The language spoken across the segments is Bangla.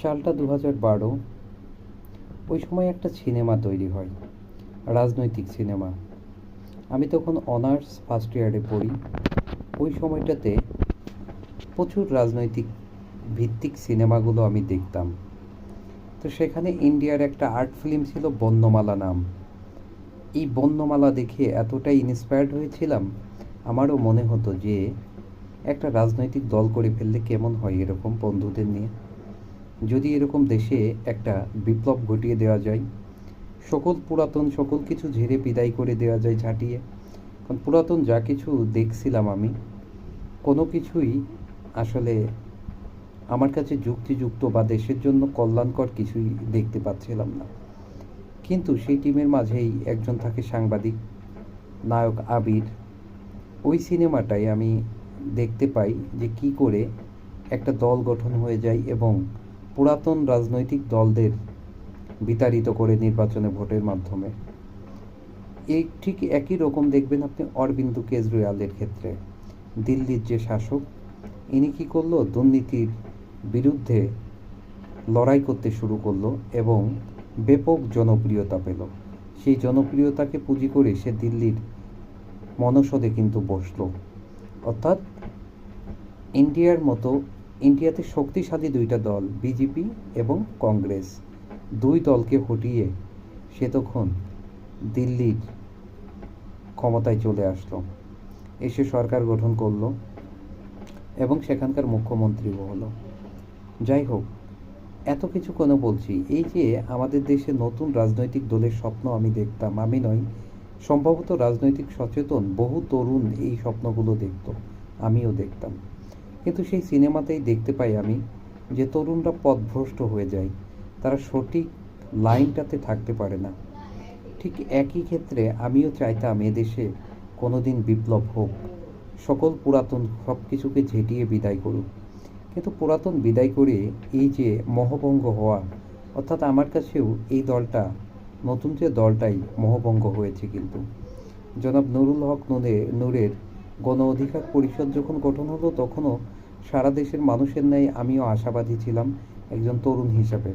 সালটা দু হাজার বারো, ওই সময় একটা সিনেমা তৈরি হয়, রাজনৈতিক সিনেমা। আমি তখন অনার্স ফার্স্ট ইয়ারে পড়ি। ওই সময়টাতে প্রচুর রাজনৈতিক ভিত্তিক সিনেমাগুলো আমি দেখতাম। তো সেখানে ইন্ডিয়ার একটা আর্ট ফিল্ম ছিল বর্ণমালা নাম। এই বন্যমালা দেখে এতটাই ইন্সপায়ার্ড হয়েছিলাম, আমারও মনে হতো যে একটা রাজনৈতিক দল করে ফেললে কেমন হয় এরকম বন্ধুদের নিয়ে। যদি এরকম দেশে একটা বিপ্লব ঘটিয়ে দেওয়া যায়, সকল পুরাতন সকল কিছু ঝেড়ে বিদায় করে দেওয়া যায় ঝাঁটিয়ে, কারণ পুরাতন যা কিছু দেখছিলাম আমি, কোনো কিছুই আসলে আমার কাছে যুক্তিযুক্ত বা দেশের জন্য কল্যাণকর কিছুই দেখতে পাচ্ছিলাম না। কিন্তু সেই টিমের মাঝেই একজন থাকে সাংবাদিক, নায়ক আবির। ওই সিনেমাটাই আমি দেখতে পাই যে কি করে একটা দল গঠন হয়ে যায় এবং পুরাতন রাজনৈতিক দলদের বিতাড়িত করে নির্বাচনে ভোটের মাধ্যমে। এই ঠিক একই রকম দেখবেন আপনি অরবিন্দ কেজরিওয়ালের ক্ষেত্রে। দিল্লির যে শাসক, ইনি কী করল? দুর্নীতির বিরুদ্ধে লড়াই করতে শুরু করল এবং ব্যাপক জনপ্রিয়তা পেল। সেই জনপ্রিয়তাকে পুঁজি করে সে দিল্লির মনসদে কিন্তু বসল। অর্থাৎ ইন্ডিয়ার মতো ইন্ডিয়াতে শক্তিশালী দুইটা দল, বিজেপি এবং কংগ্রেস। দুই দলকে হটিয়ে সে তখন দিল্লির ক্ষমতায় চলে আসলো। এসে সরকার গঠন করল এবং সেখানকার মুখ্যমন্ত্রীও হলো। যাই হোক, এত কিছু কেন বলছি? এই যে আমাদের দেশে নতুন রাজনৈতিক দলের স্বপ্ন আমি দেখতাম, আমি নয়, সম্ভবত রাজনৈতিক সচেতন বহু তরুণ এই স্বপ্নগুলো দেখত, আমিও দেখতাম। কিন্তু সেই সিনেমাতেই দেখতে পাই আমি যে তরুণরা পথভ্রষ্ট হয়ে যায়। তারা সঠিক লাইনটাতে থাকতে পারে না। ঠিক একই ক্ষেত্রে আমিও চাইতাম এদেশে কোনো দিন বিপ্লব হোক। সকল পুরাতন সব কিছুকে ঝেঁটিয়ে বিদায় করুক। কিন্তু পুরাতন বিদায় করে এই যে মহভঙ্গ হওয়া, অর্থাৎ আমার কাছেও এই দলটা, নতুন যে দলটাই মহভঙ্গ হয়েছে কিন্তু। জনাব নুরুল হক নুরে নূরের গণ অধিকার পরিষদ যখন গঠন হলো, তখনও সারা দেশের মানুষের ন্যায় আমিও আশাবাদী ছিলাম একজন তরুণ হিসাবে।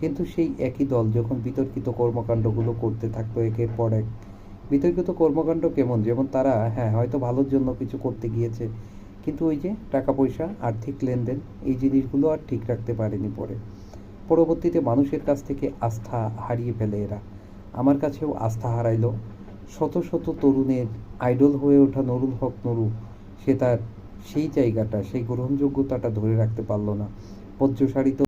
কিন্তু সেই একই দল যখন বিতর্কিত কর্মকাণ্ডগুলো করতে থাকতো একের পর এক, বিতর্কিত কর্মকাণ্ড কেমন? যেমন তারা হ্যাঁ হয়তো ভালোর জন্য কিছু করতে গিয়েছে, কিন্তু ওই যে টাকা পয়সা আর্থিক লেনদেন, এই জিনিসগুলো আর ঠিক রাখতে পারেনি পরে। পরবর্তীতে মানুষের কাছ থেকে আস্থা হারিয়ে ফেলে এরা। আমার কাছেও আস্থা হারাইলো। শত শত তরুণের আইডল হয়ে ওঠা নরুল হক নরু, সে তার সেই জায়গাটা, সেই গ্রহণযোগ্যতাটা ধরে রাখতে পারল না। পদ্মসারিত